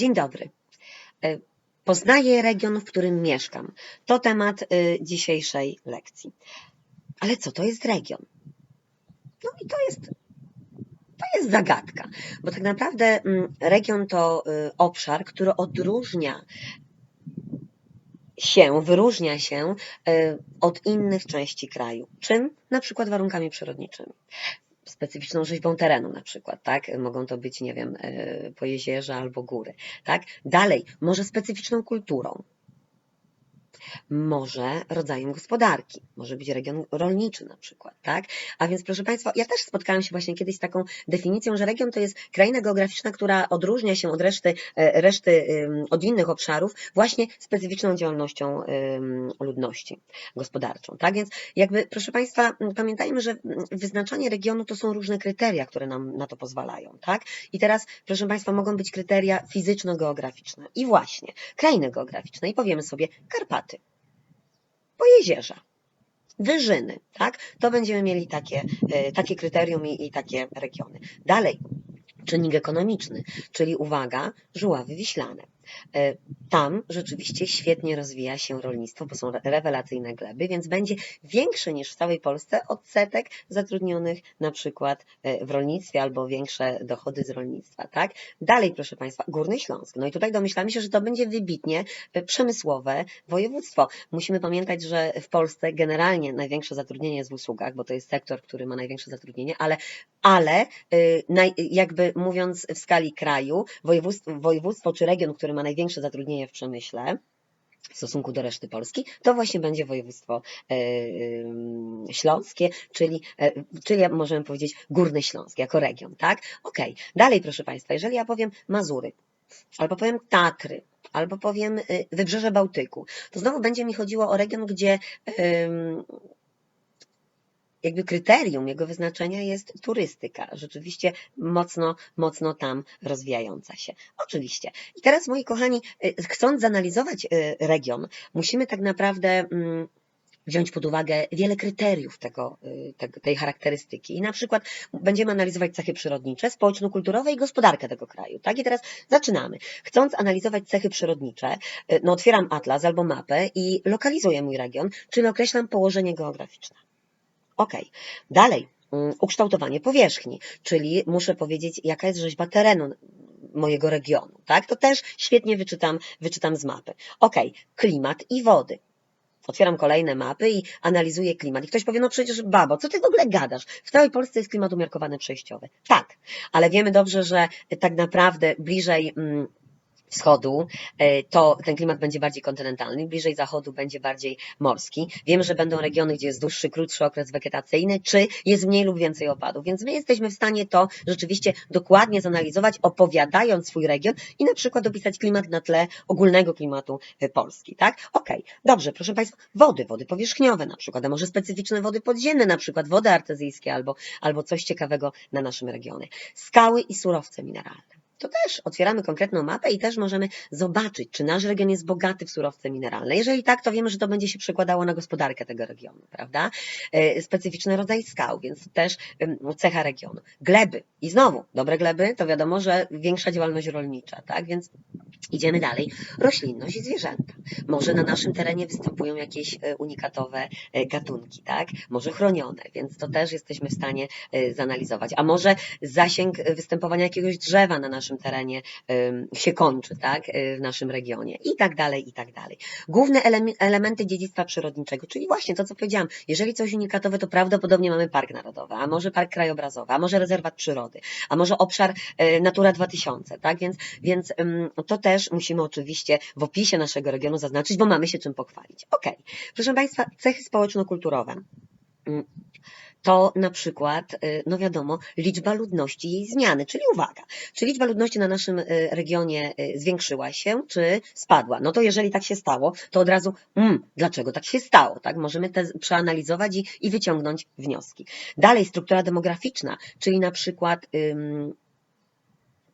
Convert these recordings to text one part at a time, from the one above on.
Dzień dobry. E, Poznaję region, w którym mieszkam. To temat y, dzisiejszej lekcji. Ale co to jest region? No i to jest, to jest zagadka, bo tak naprawdę mm, region to y, obszar, który odróżnia się, wyróżnia się y, od innych części kraju. Czym? Na przykład warunkami przyrodniczymi. Specyficzną rzeźbą terenu na przykład, tak? Mogą to być, nie wiem, y, pojezierza albo góry, tak? Dalej, może specyficzną kulturą. Może rodzajem gospodarki, może być region rolniczy na przykład, tak? A więc proszę Państwa, ja też spotkałam się właśnie kiedyś z taką definicją, że region to jest kraina geograficzna, która odróżnia się od reszty, e, reszty od innych obszarów właśnie specyficzną działalnością ludności gospodarczą, tak? Więc jakby proszę Państwa, pamiętajmy, że wyznaczanie regionu to są różne kryteria, które nam na to pozwalają, tak? I teraz proszę Państwa, mogą być kryteria fizyczno-geograficzne i właśnie krainy geograficzne i powiemy sobie Karpaty, Pojezierza, Wyżyny, tak? To będziemy mieli takie, e, takie kryterium i, i takie regiony. Dalej, czynnik ekonomiczny, czyli uwaga, żuławy wiślane. E, Tam rzeczywiście świetnie rozwija się rolnictwo, bo są re- rewelacyjne gleby, więc będzie większy niż w całej Polsce odsetek zatrudnionych na przykład e, w rolnictwie albo większe dochody z rolnictwa, tak? Dalej, proszę Państwa, Górny Śląsk. No i tutaj domyślamy się, że to będzie wybitnie e, przemysłowe województwo. Musimy pamiętać, że w Polsce generalnie największe zatrudnienie jest w usługach, bo to jest sektor, który ma największe zatrudnienie, ale, ale jakby mówiąc w skali kraju, województwo, województwo czy region, który ma największe zatrudnienie w przemyśle, w stosunku do reszty Polski, to właśnie będzie województwo e, ym, śląskie, czyli, e, czyli możemy powiedzieć Górny Śląsk jako region, tak? Okej, dalej proszę Państwa, jeżeli ja powiem Mazury, albo powiem Tatry, albo powiem y, Wybrzeże Bałtyku, to znowu będzie mi chodziło o region, gdzie jakby kryterium jego wyznaczenia jest turystyka, rzeczywiście mocno, mocno tam rozwijająca się. Oczywiście. I teraz, moi kochani, y, chcąc zanalizować y, region, musimy tak naprawdę mm, wziąć pod uwagę wiele kryteriów y, tego, tej charakterystyki. I na przykład będziemy analizować cechy przyrodnicze, społeczno-kulturowe i gospodarkę tego kraju. Tak? I teraz zaczynamy. Chcąc analizować cechy przyrodnicze, no otwieram atlas albo mapę i lokalizuję mój region, czyli określam położenie geograficzne. Ok, dalej, mm, ukształtowanie powierzchni, czyli muszę powiedzieć, jaka jest rzeźba terenu mojego regionu, tak? To też świetnie wyczytam, wyczytam z mapy. Ok, klimat i wody. Otwieram kolejne mapy i analizuję klimat. I ktoś powie, no przecież babo, co ty w ogóle gadasz? W całej Polsce jest klimat umiarkowany przejściowy. Tak, ale wiemy dobrze, że tak naprawdę bliżej mm, wschodu, e, to ten klimat będzie bardziej kontynentalny, bliżej zachodu będzie bardziej morski. Wiemy, że będą regiony, gdzie jest dłuższy, krótszy okres wegetacyjny, czy jest mniej lub więcej opadów. Więc my jesteśmy w stanie to rzeczywiście dokładnie zanalizować, opowiadając swój region i na przykład opisać klimat na tle ogólnego klimatu e, Polski, tak? Okej, dobrze, proszę Państwa, wody, wody powierzchniowe na przykład, a może specyficzne wody podziemne, na przykład wody artezyjskie albo, albo coś ciekawego na naszym regionie. Skały i surowce mineralne to też otwieramy konkretną mapę i też możemy zobaczyć, czy nasz region jest bogaty w surowce mineralne. Jeżeli tak, to wiemy, że to będzie się przekładało na gospodarkę tego regionu, prawda? E, Specyficzny rodzaj skał, więc też cecha regionu. Gleby. I znowu, dobre gleby, to wiadomo, że większa działalność rolnicza, tak? Więc idziemy dalej. Roślinność i zwierzęta. Może na naszym terenie występują jakieś e, unikatowe e, gatunki, tak? Może chronione, więc to też jesteśmy w stanie zanalizować. A może zasięg występowania jakiegoś drzewa na naszym terenie em, się kończy, tak, e, w naszym regionie i tak dalej, i tak dalej. Główne elementy dziedzictwa przyrodniczego, czyli właśnie to, co powiedziałam, jeżeli coś unikatowe, to prawdopodobnie mamy park narodowy, a może park krajobrazowy, a może rezerwat przyrody, a może obszar e, Natura 2000, tak, więc, więc to też musimy oczywiście w opisie naszego regionu zaznaczyć, bo mamy się czym pochwalić. Okej, proszę Państwa, cechy społeczno-kulturowe. To na przykład, y, no wiadomo, liczba ludności jej zmiany, czyli uwaga, czy liczba ludności na naszym y, regionie y, zwiększyła się, czy spadła? No to jeżeli tak się stało, to od razu, mm, dlaczego tak się stało? Tak? Możemy te przeanalizować i, i wyciągnąć wnioski. Dalej, struktura demograficzna, czyli na przykład ym,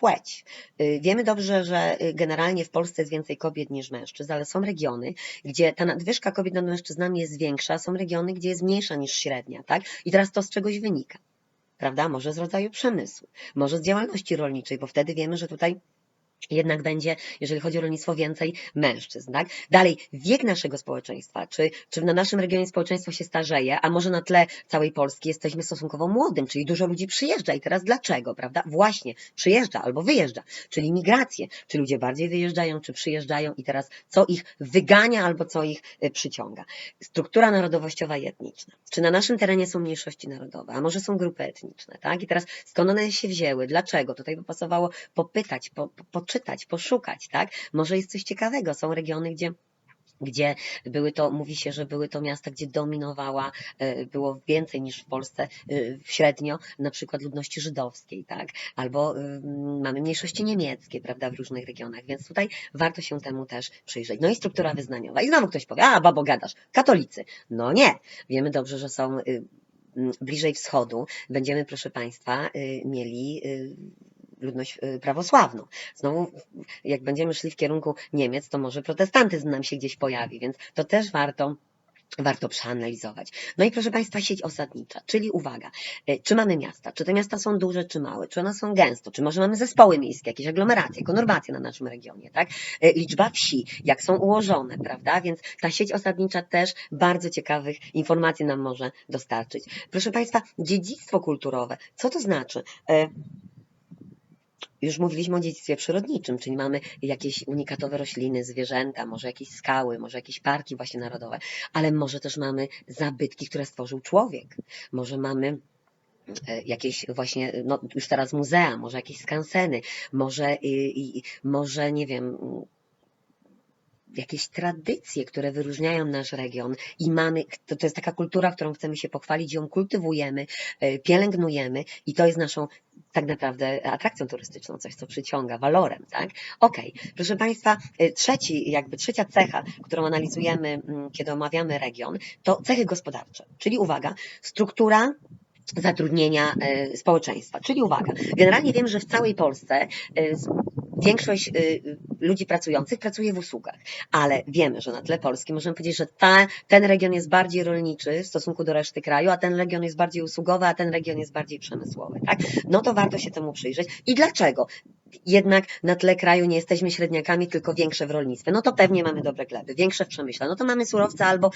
płeć. Y, Wiemy dobrze, że y, generalnie w Polsce jest więcej kobiet niż mężczyzn, ale są regiony, gdzie ta nadwyżka kobiet nad mężczyznami jest większa, są regiony, gdzie jest mniejsza niż średnia, tak? I teraz to z czegoś wynika, prawda? Może z rodzaju przemysłu, może z działalności rolniczej, bo wtedy wiemy, że tutaj jednak będzie, jeżeli chodzi o rolnictwo, więcej mężczyzn, tak? Dalej, wiek naszego społeczeństwa, czy, czy na naszym regionie społeczeństwo się starzeje, a może na tle całej Polski jesteśmy stosunkowo młodym, czyli dużo ludzi przyjeżdża i teraz dlaczego, prawda? Właśnie, przyjeżdża albo wyjeżdża, czyli migracje, czy ludzie bardziej wyjeżdżają, czy przyjeżdżają i teraz co ich wygania albo co ich y, przyciąga. Struktura narodowościowa i etniczna. Czy na naszym terenie są mniejszości narodowe, a może są grupy etniczne, tak? I teraz skąd one się wzięły, dlaczego? Tutaj by pasowało popytać, po, po, poczytać, poszukać, tak? Może jest coś ciekawego. Są regiony, gdzie gdzie były to, mówi się, że były to miasta, gdzie dominowała, e, było więcej niż w Polsce e, średnio, na przykład ludności żydowskiej, tak? Albo ym, mamy mniejszości niemieckie, prawda, w różnych regionach, więc tutaj warto się temu też przyjrzeć. No i struktura wyznaniowa. I znowu ktoś powie, a babo gadasz, katolicy. No nie, wiemy dobrze, że są y, bliżej wschodu. Będziemy, proszę Państwa, y, mieli y, ludność y, prawosławną. Znowu, jak będziemy szli w kierunku Niemiec, to może protestantyzm nam się gdzieś pojawi, więc to też warto warto przeanalizować. No i proszę Państwa, sieć osadnicza, czyli uwaga, y, czy mamy miasta, czy te miasta są duże, czy małe, czy one są gęsto, czy może mamy zespoły miejskie, jakieś aglomeracje, konurbacje na naszym regionie, tak? Y, Liczba wsi, jak są ułożone, prawda? Więc ta sieć osadnicza też bardzo ciekawych informacji nam może dostarczyć. Proszę Państwa, dziedzictwo kulturowe, co to znaczy? Już mówiliśmy o dziedzictwie przyrodniczym, czyli mamy jakieś unikatowe rośliny, zwierzęta, może jakieś skały, może jakieś parki właśnie narodowe, ale może też mamy zabytki, które stworzył człowiek. Może mamy e, jakieś właśnie, no już teraz muzea, może jakieś skanseny, może, i, i, może nie wiem, jakieś tradycje, które wyróżniają nasz region i mamy, to, to jest taka kultura, którą chcemy się pochwalić, ją kultywujemy, e, pielęgnujemy i to jest naszą tak naprawdę atrakcją turystyczną, coś co przyciąga, walorem, tak? Okej, proszę Państwa, e, trzeci, jakby trzecia cecha, którą analizujemy, mm, kiedy omawiamy region, to cechy gospodarcze, czyli uwaga, struktura zatrudnienia e, społeczeństwa. Czyli uwaga, generalnie wiem, że w całej Polsce większość ludzi pracujących pracuje w usługach, ale wiemy, że na tle Polski możemy powiedzieć, że ta, ten region jest bardziej rolniczy w stosunku do reszty kraju, a ten region jest bardziej usługowy, a ten region jest bardziej przemysłowy, tak? No to warto się temu przyjrzeć. I dlaczego? Jednak na tle kraju nie jesteśmy średniakami, tylko większe w rolnictwie. No to pewnie mamy dobre gleby, większe w przemyśle. No to mamy surowce albo,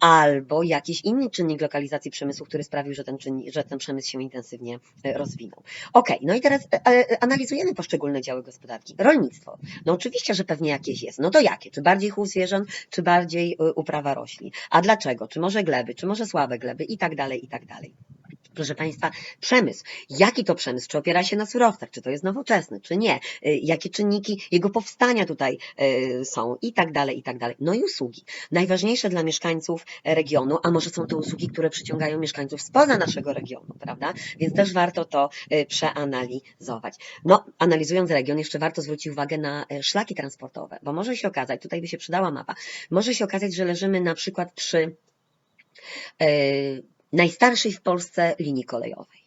albo jakiś inny czynnik lokalizacji przemysłu, który sprawił, że ten, czynnik, że ten przemysł się intensywnie e, rozwinął. Ok, no i teraz e, e, analizujemy poszczególne działy gospodarki. Rolnictwo. No oczywiście, że pewnie jakieś jest. No to jakie? Czy bardziej chów zwierząt, czy bardziej uprawa roślin? A dlaczego? Czy może gleby, czy może słabe gleby i tak dalej, i tak dalej. Proszę Państwa, przemysł. Jaki to przemysł? Czy opiera się na surowcach? Czy to jest nowoczesny, czy nie? Y, jakie czynniki jego powstania tutaj y, są? I tak dalej, i tak dalej. No i usługi. Najważniejsze dla mieszkańców regionu, a może są to usługi, które przyciągają mieszkańców spoza naszego regionu, prawda? Więc też warto to przeanalizować. No, analizując region, jeszcze warto zwrócić uwagę na szlaki transportowe, bo może się okazać, tutaj by się przydała mapa, może się okazać, że leżymy na przykład przy najstarszej w Polsce linii kolejowej.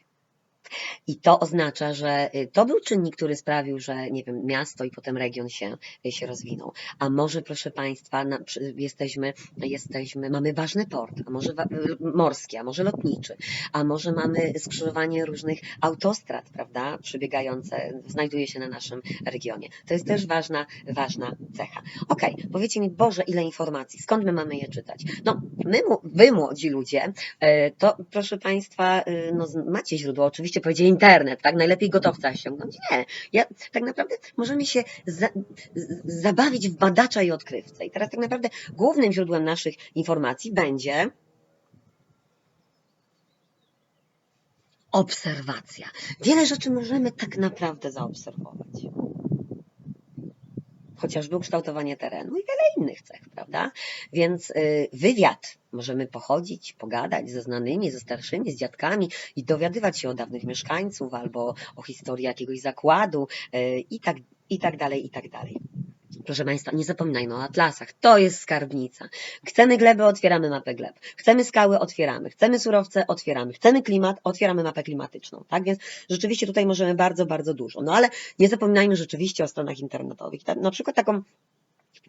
I to oznacza, że y, to był czynnik, który sprawił, że nie wiem, miasto i potem region się, y, się rozwinął. A może, proszę Państwa, na, jesteśmy, jesteśmy, mamy ważny port, a może y, morski, a może lotniczy, a może mamy skrzyżowanie różnych autostrad, prawda, przebiegające, znajduje się na naszym regionie. To jest też ważna, ważna cecha. Okej, okay, powiecie mi, Boże, ile informacji, skąd my mamy je czytać? No, my, wy młodzi ludzie, to proszę Państwa, no, macie źródło, oczywiście powiedzieli internet, tak? Najlepiej gotowca ściągnąć. Nie. Ja, tak naprawdę możemy się za, zabawić w badacza i odkrywcę. I teraz tak naprawdę głównym źródłem naszych informacji będzie obserwacja. Wiele rzeczy możemy tak naprawdę zaobserwować chociażby ukształtowanie terenu i wiele innych cech, prawda? Więc y, wywiad możemy pochodzić, pogadać ze znanymi, ze starszymi, z dziadkami i dowiadywać się o dawnych mieszkańców albo o historii jakiegoś zakładu y, i tak, i tak dalej, i tak dalej. Proszę Państwa, nie zapominajmy o atlasach. To jest skarbnica. Chcemy gleby, otwieramy mapę gleb. Chcemy skały, otwieramy. Chcemy surowce, otwieramy. Chcemy klimat, otwieramy mapę klimatyczną. Tak więc rzeczywiście tutaj możemy bardzo, bardzo dużo. No ale nie zapominajmy rzeczywiście o stronach internetowych. Na przykład taką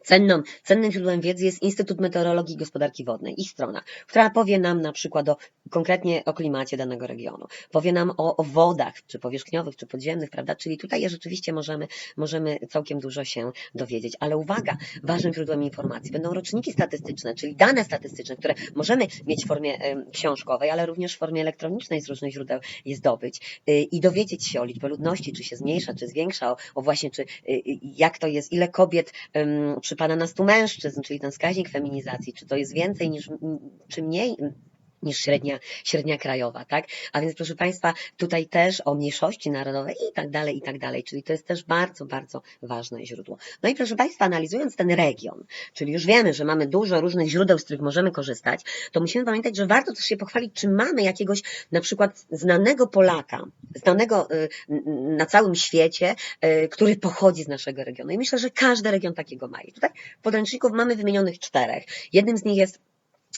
Cenną, cennym źródłem wiedzy jest Instytut Meteorologii i Gospodarki Wodnej, ich strona, która powie nam na przykład o, konkretnie o klimacie danego regionu, powie nam o, o wodach, czy powierzchniowych, czy podziemnych, prawda? Czyli tutaj rzeczywiście możemy, możemy całkiem dużo się dowiedzieć. Ale uwaga, ważnym źródłem informacji będą roczniki statystyczne, czyli dane statystyczne, które możemy mieć w formie książkowej, ale również w formie elektronicznej z różnych źródeł je zdobyć y, i dowiedzieć się o liczbie ludności, czy się zmniejsza, czy zwiększa, o, o właśnie, czy y, y, jak to jest, ile kobiet przypada na 100 mężczyzn, czyli ten wskaźnik feminizacji, czy to jest więcej niż, czy mniej niż średnia, średnia krajowa, tak? A więc proszę Państwa, tutaj też o mniejszości narodowe i tak dalej, i tak dalej, czyli to jest też bardzo, bardzo ważne źródło. No i proszę Państwa, analizując ten region, czyli już wiemy, że mamy dużo różnych źródeł, z których możemy korzystać, to musimy pamiętać, że warto też się pochwalić, czy mamy jakiegoś na przykład znanego Polaka, znanego y, na całym świecie, y, który pochodzi z naszego regionu. I myślę, że każdy region takiego ma. I tutaj w podręczników mamy wymienionych czterech. Jednym z nich jest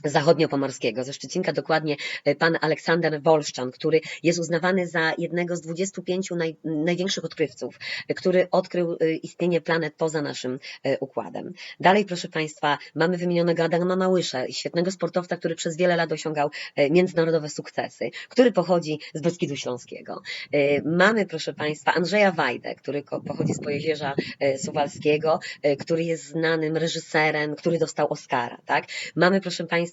zachodniopomorskiego, ze Szczecinka dokładnie e, pan Aleksander Wolszczan, który jest uznawany za jednego z 25 naj, największych odkrywców, e, który odkrył e, istnienie planet poza naszym układem. Dalej, proszę Państwa, mamy wymienionego Adama Małysza, świetnego sportowca, który przez wiele lat osiągał międzynarodowe sukcesy, który pochodzi z Beskidu Śląskiego. Mamy, proszę Państwa, Andrzeja Wajdę, który pochodzi z Pojezierza Suwalskiego, który jest znanym reżyserem, który dostał Oscara, tak? Mamy, proszę Państwa,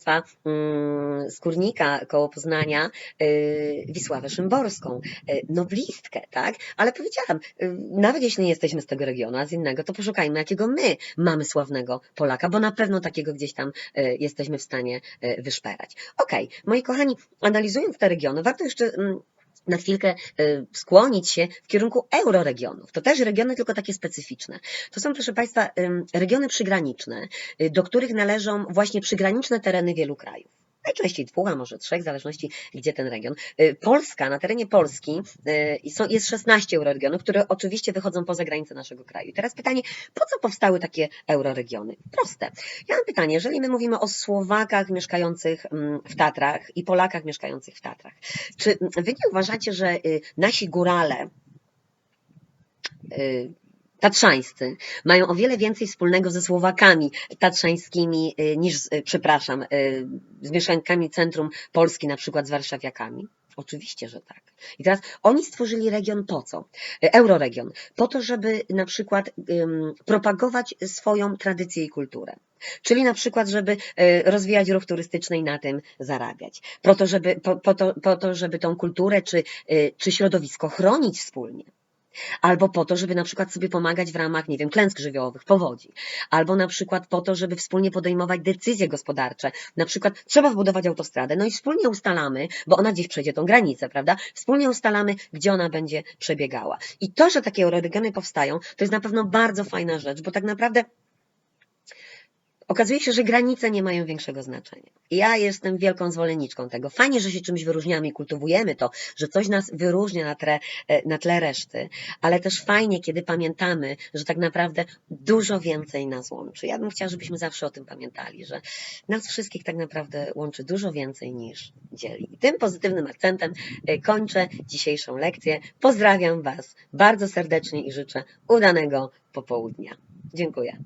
mm, z Kurnika koło Poznania y, Wisławę Szymborską, y, noblistkę, tak? Ale powiedziałam, y, nawet jeśli nie jesteśmy z tego regionu, a z innego, to poszukajmy, jakiego my mamy sławnego Polaka, bo na pewno takiego gdzieś tam jesteśmy w stanie wyszperać. Okej, moi kochani, analizując te regiony, warto jeszcze mm, na chwilkę y, skłonić się w kierunku euroregionów. To też regiony, tylko takie specyficzne. To są, proszę Państwa, regiony przygraniczne, y, do których należą właśnie przygraniczne tereny wielu krajów. Najczęściej dwóch, a może trzech, w zależności gdzie ten region. Y, Polska, na terenie Polski y, jest 16 euroregionów, które oczywiście wychodzą poza granice naszego kraju. I teraz pytanie, po co powstały takie euroregiony? Proste. Ja mam pytanie, jeżeli my mówimy o Słowakach mieszkających mm, w Tatrach i Polakach mieszkających w Tatrach, czy wy nie uważacie, że y, nasi górale tatrzańscy mają o wiele więcej wspólnego ze Słowakami tatrzańskimi y, niż, y, przepraszam, y, z mieszkańcami centrum Polski, na przykład z warszawiakami? Oczywiście, że tak. I teraz oni stworzyli region po co? Y, Euroregion. Po to, żeby na przykład propagować swoją tradycję i kulturę. Czyli na przykład, żeby y, rozwijać ruch turystyczny i na tym zarabiać. Po to, żeby, po, po to, po to, żeby tą kulturę czy, czy środowisko chronić wspólnie. Albo po to, żeby na przykład sobie pomagać w ramach, nie wiem, klęsk żywiołowych, powodzi. Albo na przykład po to, żeby wspólnie podejmować decyzje gospodarcze. Na przykład trzeba wbudować autostradę, no i wspólnie ustalamy, bo ona gdzieś przejdzie tą granicę, prawda? Wspólnie ustalamy, gdzie ona będzie przebiegała. I to, że takie euroregiony powstają, to jest na pewno bardzo fajna rzecz, bo tak naprawdę okazuje się, że granice nie mają większego znaczenia. Ja jestem wielką zwolenniczką tego. Fajnie, że się czymś wyróżniamy i kultywujemy to, że coś nas wyróżnia na tle, e, na tle reszty, ale też fajnie, kiedy pamiętamy, że tak naprawdę dużo więcej nas łączy. Ja bym chciała, żebyśmy zawsze o tym pamiętali, że nas wszystkich tak naprawdę łączy dużo więcej niż dzieli. I tym pozytywnym akcentem e, kończę dzisiejszą lekcję. Pozdrawiam Was bardzo serdecznie i życzę udanego popołudnia. Dziękuję.